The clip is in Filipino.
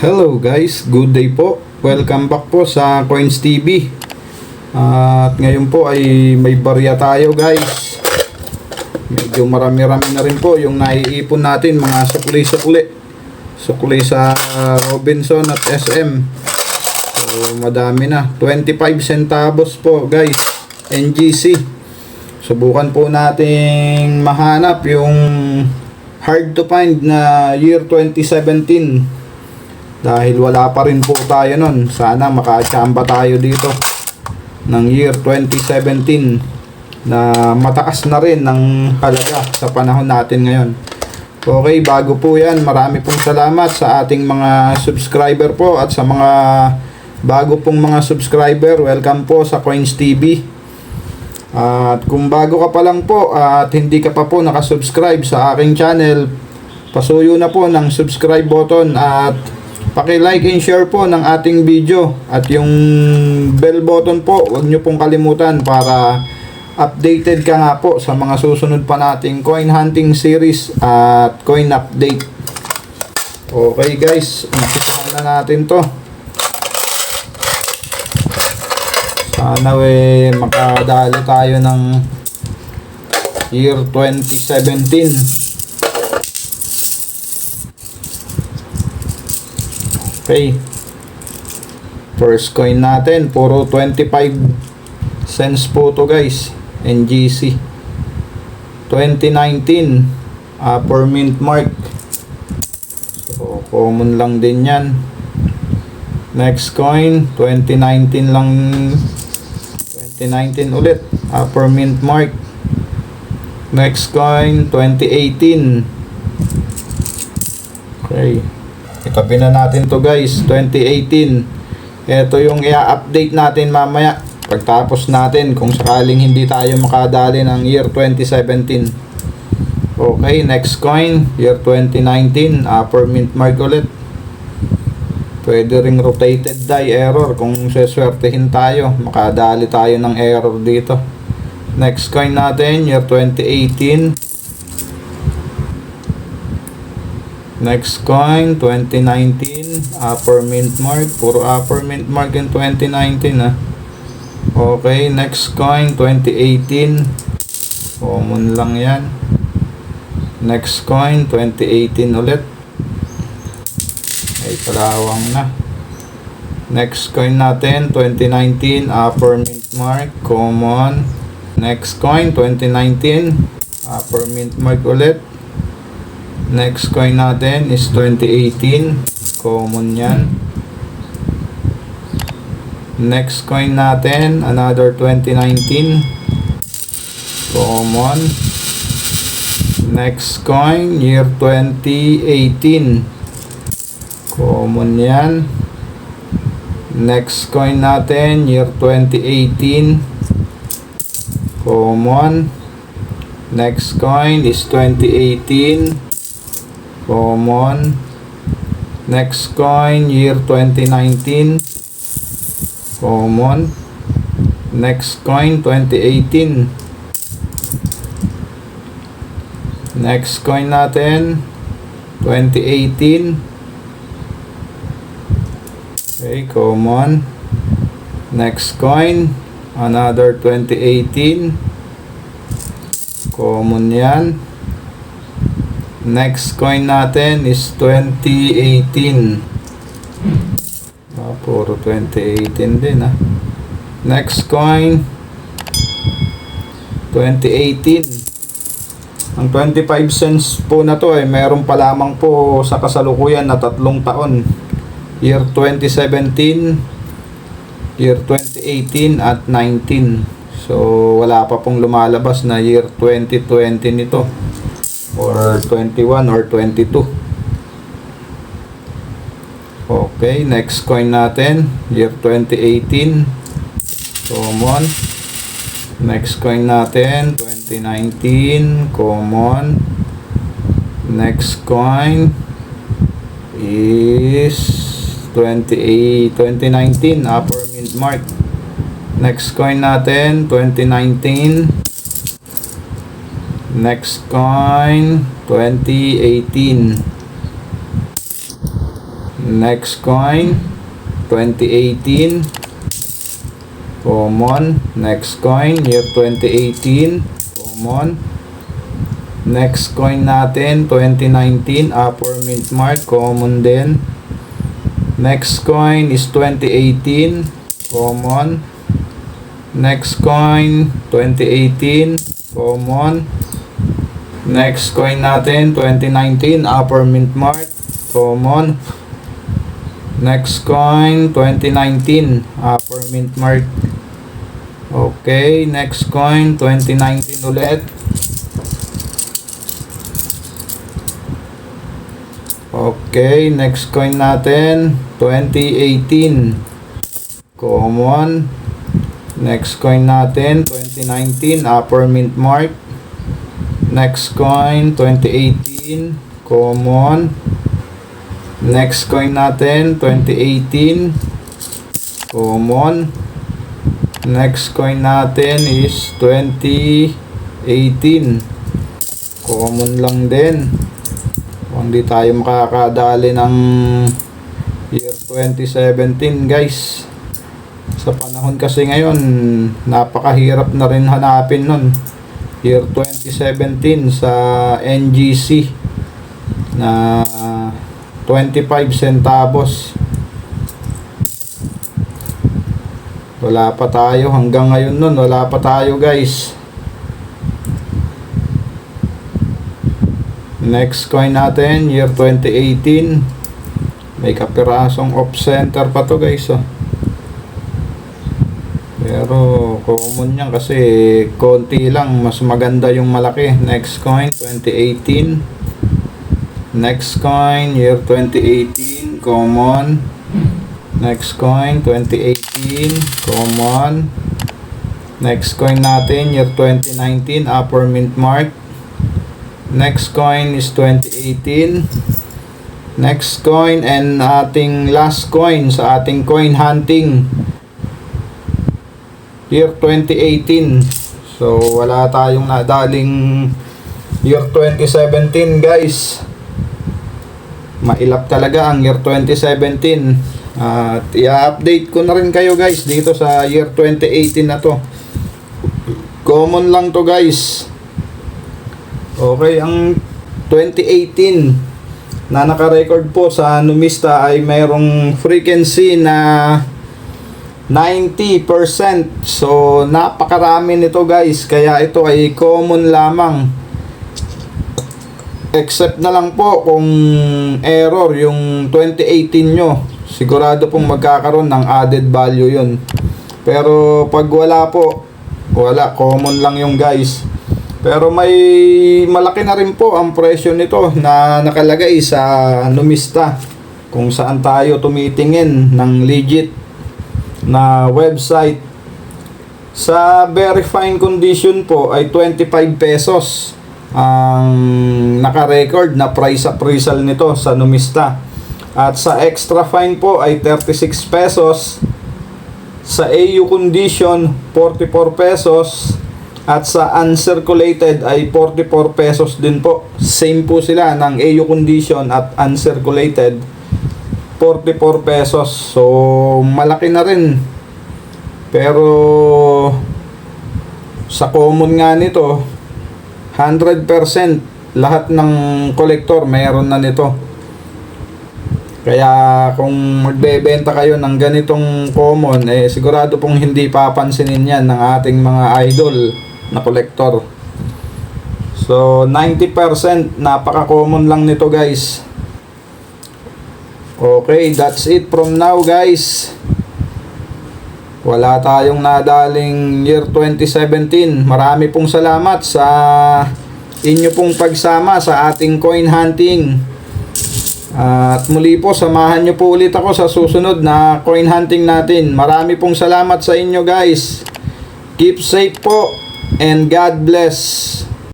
Hello guys, good day po. Welcome back po sa Coins TV. At ngayon po ay may barya tayo guys. Medyo marami-rami na rin po yung naiipon natin mga sukli-sukli. Sukli sa Robinson at SM. So madami na. 25 centavos po guys. NGC. Subukan po nating mahanap yung hard to find na year 2017 dahil wala pa rin po tayo nun. Sana makachamba tayo dito ng year 2017 na mataas na rin ng halaga sa panahon natin ngayon. Okay, bago po yan, marami pong salamat sa ating mga subscriber po at sa mga bago pong mga subscriber, welcome po sa Coins TV. At kung bago ka pa lang po at hindi ka pa po nakasubscribe sa aking channel, pasuyo na po ng subscribe button at paki-like and share po ng ating video at yung bell button po, huwag nyo pong kalimutan para updated ka nga po sa mga susunod pa nating coin hunting series at coin update. Okay guys, umpisahan na natin to. Sana we makadali tayo ng year 2017. Okay. First coin natin, puro 25 cents po to guys. NGC. 2019 upper mint mark. So, common lang din yan. Next coin, 2019 lang 2019 ulit. Upper mint mark. Next coin, 2018. Okay. Itabi na natin to guys, 2018. Ito yung i-update natin mamaya. Pagtapos natin kung sakaling hindi tayo makadali ng year 2017. Okay, next coin, year 2019, upper mint mark ulit. Pwede ring rotated die error kung seswertehin tayo. Makadali tayo ng error dito. Next coin natin, year 2018. Next coin, 2019, upper mint mark. Puro upper mint mark in 2019 ah. Okay, next coin, 2018. Common lang yan. Next coin, 2018 ulit. Ay, kalawang na. Next coin natin, 2019, upper mint mark, common. Next coin, 2019, upper mint mark ulit. Next coin natin is 2018. Common yan. Next coin natin, another 2019. Common. Next coin, year 2018. Common yan. Next coin natin, year 2018. Common. Next coin is 2018. Common. Next coin, year 2019. Common. Next coin, 2018. Next coin natin, 2018. Okay, common. Next coin, another 2018. Common yan. Next coin natin is 2018. Ah, puro 2018 din ah. Next coin 2018. Ang 25 cents po na to ay meron pa lamang po sa kasalukuyan na tatlong taon. Year 2017, year 2018 at 19. So wala pa pong lumalabas na year 2020 nito or 21 or 22. Okay, next coin natin, year 2018. Common. Next coin natin, 2019, common. Next coin is 28 2019 upper mint mark. Next coin natin, 2019. Next coin, 2018. Next coin, 2018. Common. Next coin, year 2018. Common. Next coin natin, 2019. Upper mint mark. Common din. Next coin is 2018. Common. Next coin, 2018. Common. Next coin natin, 2019. Upper mint mark. Common. Next coin, 2019. Upper mint mark. Okay, next coin, 2019 ulit. Okay, next coin natin, 2018. Common. Next coin natin, 2019, upper mint mark. Next coin, 2018, common. Next coin natin, 2018, common. Next coin natin is 2018. Common lang din. Kung di tayo makakadali ng year 2017 guys. Sa panahon kasi ngayon, napakahirap na rin hanapin nun. Year 2017 sa NGC na 25 centavos. Wala pa tayo hanggang ngayon nun. Wala pa tayo guys. Next coin natin, year 2018. May kapirasong off center pa to guys. Oh. Pero common yan kasi konti lang. Mas maganda yung malaki. Next coin, 2018. Next coin, year 2018. Common. Next coin, 2018. Common. Next coin natin, year 2019. Upper mint mark. Next coin is 2018. Next coin and ating last coin sa ating coin hunting. Year 2018. So wala tayong nadaling year 2017 guys. Mailap talaga ang year 2017. At i-update ko na rin kayo guys dito sa year 2018 na to. Common lang to guys. Okay, ang 2018 na naka-record po sa Numista ay mayroong frequency na 90%. So, napakarami nito guys. Kaya ito ay common lamang. Except na lang po kung error yung 2018 nyo. Sigurado pong magkakaroon ng added value yun. Pero pag wala po, wala. Common lang yung guys. Pero may malaki na rin po ang presyo nito na nakalagay sa Numista kung saan tayo tumitingin ng legit na website. Sa very fine condition po ay 25 pesos ang naka-record na price appraisal nito sa Numista. At sa extra fine po ay 36 pesos. Sa AU condition 44 pesos. At sa uncirculated ay 44 pesos din po. Same po sila ng AU condition at uncirculated. 44 pesos. So, malaki na rin. Pero, sa common nga nito, 100% lahat ng collector mayroon na nito. Kaya kung magbebenta kayo ng ganitong common, eh sigurado pong hindi papansinin yan ng ating mga idol na collector. So, 90% napaka-common lang nito guys. Okay, that's it from now guys. Wala tayong nadaling year 2017. Marami pong salamat sa inyo pong pagsama sa ating coin hunting. At muli po, samahan nyo po ulit ako sa susunod na coin hunting natin. Marami pong salamat sa inyo guys. Keep safe po and God bless.